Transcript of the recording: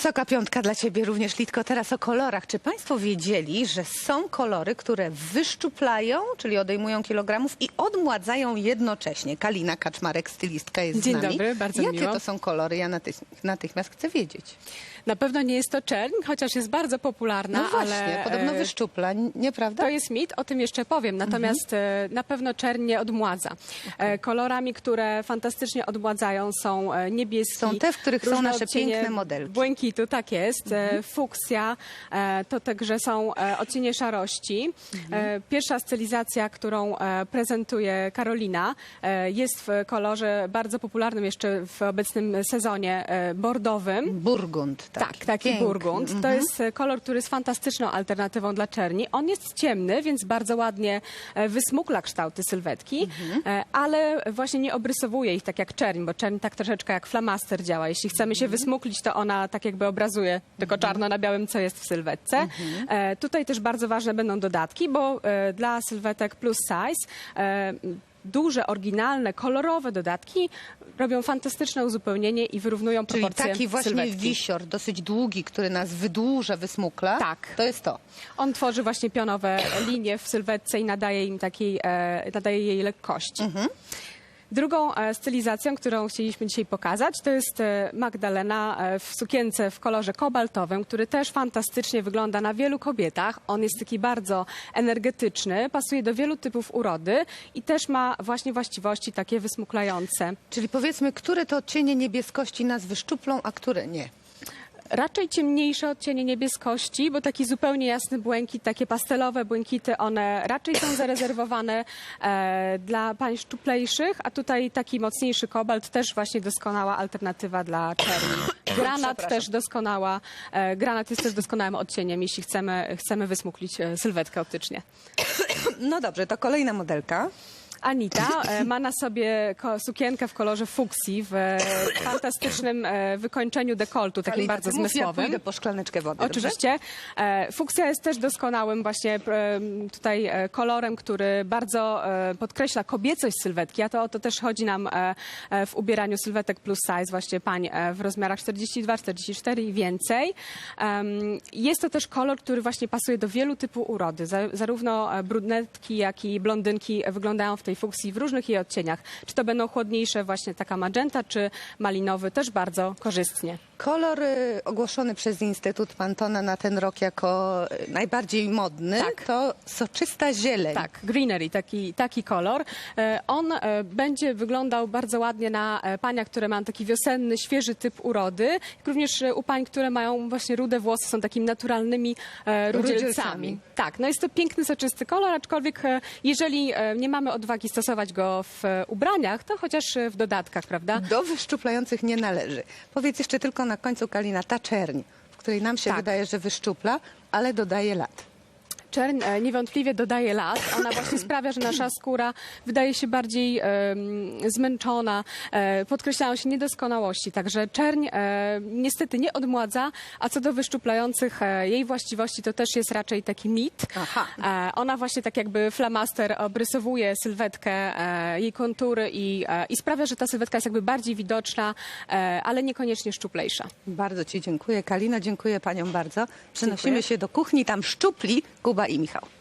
Wysoka piątka dla Ciebie również, Litko. Teraz o kolorach. Czy Państwo wiedzieli, że są kolory, które wyszczuplają, czyli odejmują kilogramów i odmładzają jednocześnie? Kalina Kaczmarek, stylistka jest Dzień z nami. dobry, bardzo Jakie miło. to są kolory? Ja natychmiast, chcę wiedzieć. Na pewno nie jest to czerń, chociaż jest bardzo popularna, No właśnie, ale podobno e, wyszczupla, nieprawda? To jest mit, o tym jeszcze powiem. Natomiast e, na pewno czerń nie odmładza. E, Kolorami, które fantastycznie odmładzają są e, niebieski. Są te, w których są nasze piękne modelki. Błękitu, tak jest. E, Fuksja, e, to także są e, odcienie szarości. E, Pierwsza stylizacja, którą prezentuje Karolina, jest w kolorze bardzo popularnym jeszcze w obecnym sezonie bordowym. Burgund. Tak, taki Piękny. burgund. To Mhm. jest e, kolor, który jest fantastyczną alternatywą dla czerni. On jest ciemny, więc bardzo ładnie wysmukla kształty sylwetki, Mhm. ale właśnie nie obrysowuje ich tak jak czerń, bo czerń tak troszeczkę jak flamaster działa. Jeśli chcemy Mhm. się wysmuklić, to ona tak jakby obrazuje tylko czarno na białym, co jest w sylwetce. Mhm. E, Tutaj też bardzo ważne będą dodatki, bo e, dla sylwetek plus size e, duże, oryginalne, kolorowe dodatki robią fantastyczne uzupełnienie i wyrównują Czyli proporcje taki właśnie sylwetki. wisior, dosyć długi, który nas wydłuża, wysmukla. Tak. To jest to. On tworzy właśnie pionowe linie w sylwetce i nadaje im takiej, e, nadaje jej lekkości. Drugą e, stylizacją, którą chcieliśmy dzisiaj pokazać, to jest e, Magdalena e, w sukience w kolorze kobaltowym, który też fantastycznie wygląda na wielu kobietach. On jest taki bardzo energetyczny, pasuje do wielu typów urody i też ma właśnie właściwości takie wysmuklające. Czyli powiedzmy, które to odcienie niebieskości nas wyszczuplą, a które nie. Raczej ciemniejsze odcienie niebieskości, bo taki zupełnie jasny błękit, takie pastelowe błękity, one raczej są zarezerwowane e, dla pań szczuplejszych, a tutaj taki mocniejszy kobalt też właśnie doskonała alternatywa dla czerni. Granat też doskonała, e, granat jest też doskonałym odcieniem, jeśli chcemy, chcemy wysmuklić e, sylwetkę optycznie. No dobrze, to kolejna modelka. Anita e, ma na sobie sukienkę w kolorze fuksji w e, fantastycznym e, wykończeniu dekoltu, takim bardzo zmysłowym. Ja pójdę po szklaneczkę wody. dobrze? Oczywiście. E, Fuksja jest też doskonałym właśnie tutaj kolorem, który bardzo podkreśla kobiecość sylwetki, a to o to też chodzi nam w ubieraniu sylwetek plus size, właśnie pań w rozmiarach 42, 44 i więcej. Jest to też kolor, który właśnie pasuje do wielu typów urody. Za- Zarówno brunetki, jak i blondynki wyglądają w tej fuksji w różnych jej odcieniach. Czy to będą chłodniejsze, właśnie taka magenta, czy malinowy, też bardzo korzystnie. Kolor y, ogłoszony przez Instytut Pantona na ten rok jako y, najbardziej modny Tak. to soczysta zieleń. Tak, greenery, taki, taki kolor. E, On e, będzie wyglądał bardzo ładnie na e, paniach, które mają taki wiosenny, świeży typ urody, jak również u pań, które mają właśnie rude włosy, są takimi naturalnymi rudzielcami. Rudzielcami. Tak, no jest to piękny, soczysty kolor, aczkolwiek jeżeli nie mamy odwagi stosować go w ubraniach, to chociaż w dodatkach, prawda? Do wyszczuplających nie należy. Powiedz jeszcze tylko na końcu, Kalina, ta czerń, w której nam się Tak. wydaje, że wyszczupla, ale dodaje lat. Czerń e, niewątpliwie dodaje lat. Ona właśnie sprawia, że nasza skóra wydaje się bardziej zmęczona, e, podkreślają się niedoskonałości. Także czerń e, niestety nie odmładza, a co do wyszczuplających jej właściwości, to też jest raczej taki mit. Aha. Ona właśnie tak jakby flamaster obrysowuje sylwetkę, jej kontury i, i sprawia, że ta sylwetka jest jakby bardziej widoczna, ale niekoniecznie szczuplejsza. Bardzo Ci dziękuję, Kalina, dziękuję Paniom bardzo. Przenosimy Dziękuję. się do kuchni, tam szczupli Kuba i Michał.